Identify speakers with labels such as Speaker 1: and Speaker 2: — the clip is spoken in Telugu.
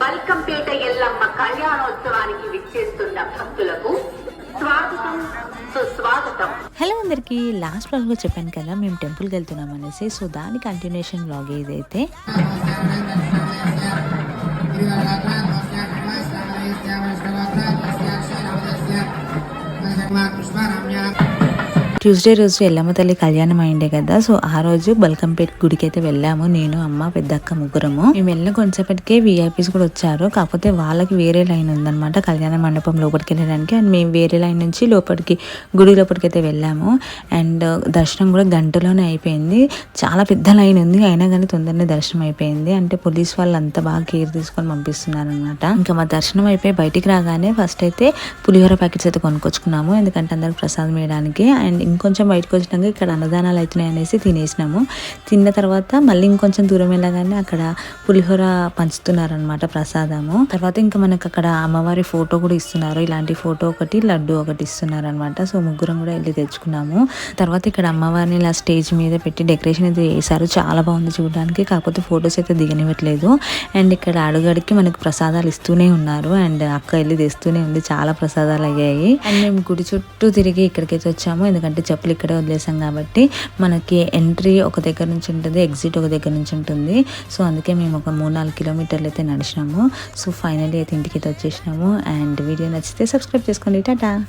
Speaker 1: బల్కంపేట ఎల్లమ్మ కళ్యాణోత్సవానికి విచ్చేస్తున్న భక్తులకు స్వాగతం. సుస్వాగతం.
Speaker 2: హలో అందరికీ లాస్ట్ వ్లాగ్లో చెప్పాను కదా మేము టెంపుల్కి వెళ్తున్నాం అనేసి. సో దాని కంటిన్యూషన్ వ్లాగ్ ఇదైతే ట్యూస్డే రోజు ఎల్లమ్మ తల్లి కళ్యాణం అయిండే కదా సో ఆ రోజు బల్కంపేట్ గుడికి అయితే వెళ్ళాము నేను అమ్మ పెద్దక్క ముగ్గురము. మేము వెళ్ళిన కొంచెంసేపటికే విఐపీస్ కూడా వచ్చారు కాకపోతే వాళ్ళకి వేరే లైన్ ఉందన్నమాట కళ్యాణ మండపం లోపలికి వెళ్ళడానికి. అండ్ మేము వేరే లైన్ నుంచి లోపలికి గుడి లోపలికి అయితే వెళ్ళాము. అండ్ uh, దర్శనం కూడా గంటలోనే అయిపోయింది. చాలా పెద్ద లైన్ ఉంది అయినా కానీ తొందరనే దర్శనం అయిపోయింది. అంటే పోలీస్ వాళ్ళు అంత బాగా కేర్ తీసుకొని పంపిస్తున్నారు అనమాట ఇంకా మా దర్శనం అయిపోయి బయటికి రాగానే ఫస్ట్ అయితే పులిహోర ప్యాకెట్స్ అయితే కొనుక్కొచ్చుకున్నాము ఎందుకంటే అందరికి ప్రసాదం వేయడానికి అండ్ ఇంకొంచెం బయటకు వచ్చినాక ఇక్కడ అన్నదానాలు అవుతున్నాయి అనేసి తినేసినాము. తిన్న తర్వాత మళ్ళీ ఇంకొంచెం దూరం వెళ్ళగానే అక్కడ పులిహోర పంచుతున్నారనమాట ప్రసాదము. తర్వాత ఇంకా మనకు అక్కడ అమ్మవారి ఫోటో కూడా ఇస్తున్నారు. ఇలాంటి ఫోటో ఒకటి లడ్డు ఒకటి ఇస్తున్నారు అనమాట సో ముగ్గురం కూడా వెళ్ళి తెచ్చుకున్నాము. తర్వాత ఇక్కడ అమ్మవారిని ఇలా స్టేజ్ మీద పెట్టి డెకరేషన్ అయితే చేశారు. చాలా బాగుంది చూడడానికి. కాకపోతే ఫొటోస్ అయితే దిగనివ్వట్లేదు. అండ్ ఇక్కడ అడుగడికి మనకు ప్రసాదాలు ఇస్తూనే ఉన్నారు. అండ్ అక్క వెళ్ళి తెస్తూనే ఉంది. చాలా ప్రసాదాలు అయ్యాయి. అండ్ మేము గుడి చుట్టూ తిరిగి ఇక్కడికైతే వచ్చాము. ఎందుకంటే చెప్పులు ఇక్కడే వదిలేసాం కాబట్టి మనకి ఎంట్రీ ఒక దగ్గర నుంచి ఉంటుంది ఎగ్జిట్ ఒక దగ్గర నుంచి ఉంటుంది. సో అందుకే మేము ఒక మూడు నాలుగు కిలోమీటర్లు అయితే నడిచినాము. సో ఫైనల్లీ అయితే ఇంటికి అయితే వచ్చేసినాము. అండ్ వీడియో నచ్చితే సబ్స్క్రైబ్ చేసుకోండి. టాటా!